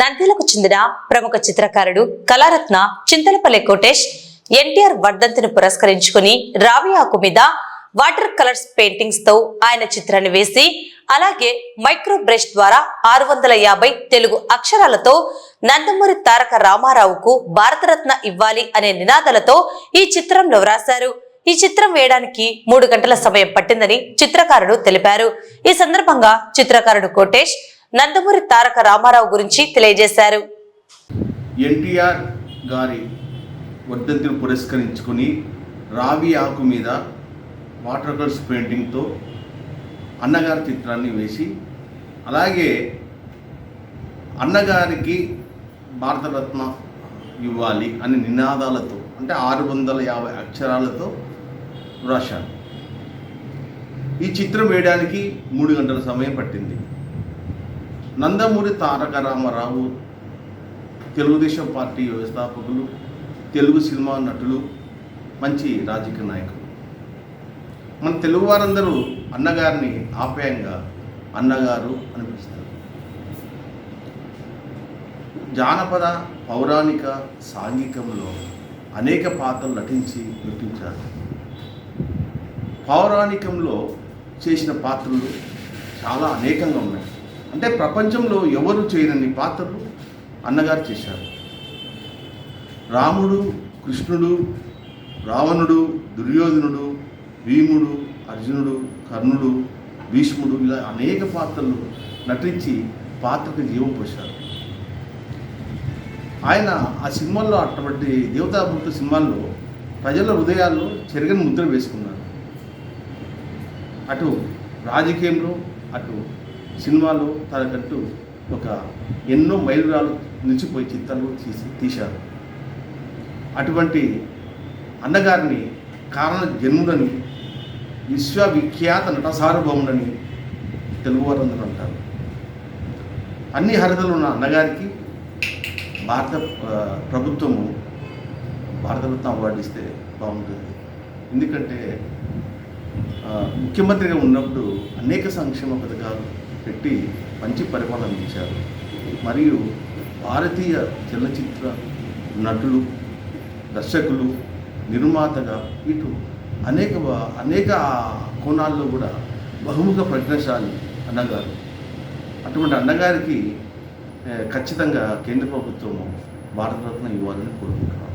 నంద్యాలకు చెందిన ప్రముఖ చిత్రకారుడు కళారత్న చింతలపల్లి కోటేష్ ఎన్టీఆర్ వర్ధంతిని పురస్కరించుకుని రావి ఆకు మీద వాటర్ కలర్స్ పెయింటింగ్స్తో ఆయన చిత్రాన్ని వేసి అలాగే మైక్రో బ్రష్ ద్వారా ఆరు వందల యాభై తెలుగు అక్షరాలతో నందమూరి తారక రామారావుకు భారతరత్న ఇవ్వాలి అనే నినాదాలతో ఈ చిత్రంలో వ్రాశారు. ఈ చిత్రం వేయడానికి మూడు గంటల సమయం పట్టిందని చిత్రకారుడు తెలిపారు. ఈ సందర్భంగా చిత్రకారుడు కోటేష్ నందమూరి తారక రామారావు గురించి తెలియజేశారు. ఎన్టీఆర్ గారి వర్ధంతిని పురస్కరించుకుని రావి ఆకు మీద వాటర్ కలర్స్ పెయింటింగ్తో అన్నగారి చిత్రాన్ని వేసి అలాగే అన్నగారికి భారతరత్న ఇవ్వాలి అనే నినాదాలతో అంటే ఆరు వందల యాభై అక్షరాలతో రాశాను ఈ చిత్రం వేయడానికి మూడు గంటల సమయం పట్టింది. నందమూరి తారక రామారావు తెలుగుదేశం పార్టీ వ్యవస్థాపకులు తెలుగు సినిమా నటులు మంచి రాజకీయ నాయకులు. మన తెలుగు వారందరూ అన్నగారిని ఆప్యాయంగా అన్నగారు అనిపిస్తారు జానపద పౌరాణిక సాంఘికంలో అనేక పాత్రలు నటించి నటించారు. పౌరాణికంలో చేసిన పాత్రలు చాలా అనేకంగా ఉన్నాయి. అంటే ప్రపంచంలో ఎవరు చేయనన్ని పాత్రలు అన్నగారు చేశారు. రాముడు కృష్ణుడు రావణుడు దుర్యోధనుడు భీముడు అర్జునుడు కర్ణుడు భీష్ముడు ఇలా అనేక పాత్రలు నటించి పాత్రకు జీవం పోశారు. ఆయన ఆ సినిమాల్లో అటువంటి దేవతామూర్తి సినిమాల్లో ప్రజల హృదయాల్లో చెరగని ముద్ర వేసుకున్నారు. అటు రాజకీయంలో అటు సినిమాలో తనకంటూ ఒక ఎన్నో మైలురాలు నిలిచిపోయి చిత్రాలు తీసి తీశారు. అటువంటి అన్నగారిని కారణ జన్ముడని విశ్వవిఖ్యాత నట సార్వభౌముడని తెలుగువారందరూ అంటారు. అన్ని హరితలు ఉన్న అన్నగారికి భారత ప్రభుత్వము భారతరత్న అవార్డు ఇస్తే బాగుంటుంది. ఎందుకంటే ముఖ్యమంత్రిగా ఉన్నప్పుడు అనేక సంక్షేమ పథకాలు పెట్టి మంచి పరిపాలన అందించారు. మరియు భారతీయ చలనచిత్ర నటులు దర్శకులు నిర్మాతగా ఇటు అనేక అనేక కోణాల్లో కూడా బహుముఖ ప్రజ్ఞశాలి అన్నగారు. అటువంటి అన్నగారికి ఖచ్చితంగా కేంద్ర ప్రభుత్వము భారతరత్న ఇవ్వాలని కోరుకుంటున్నాను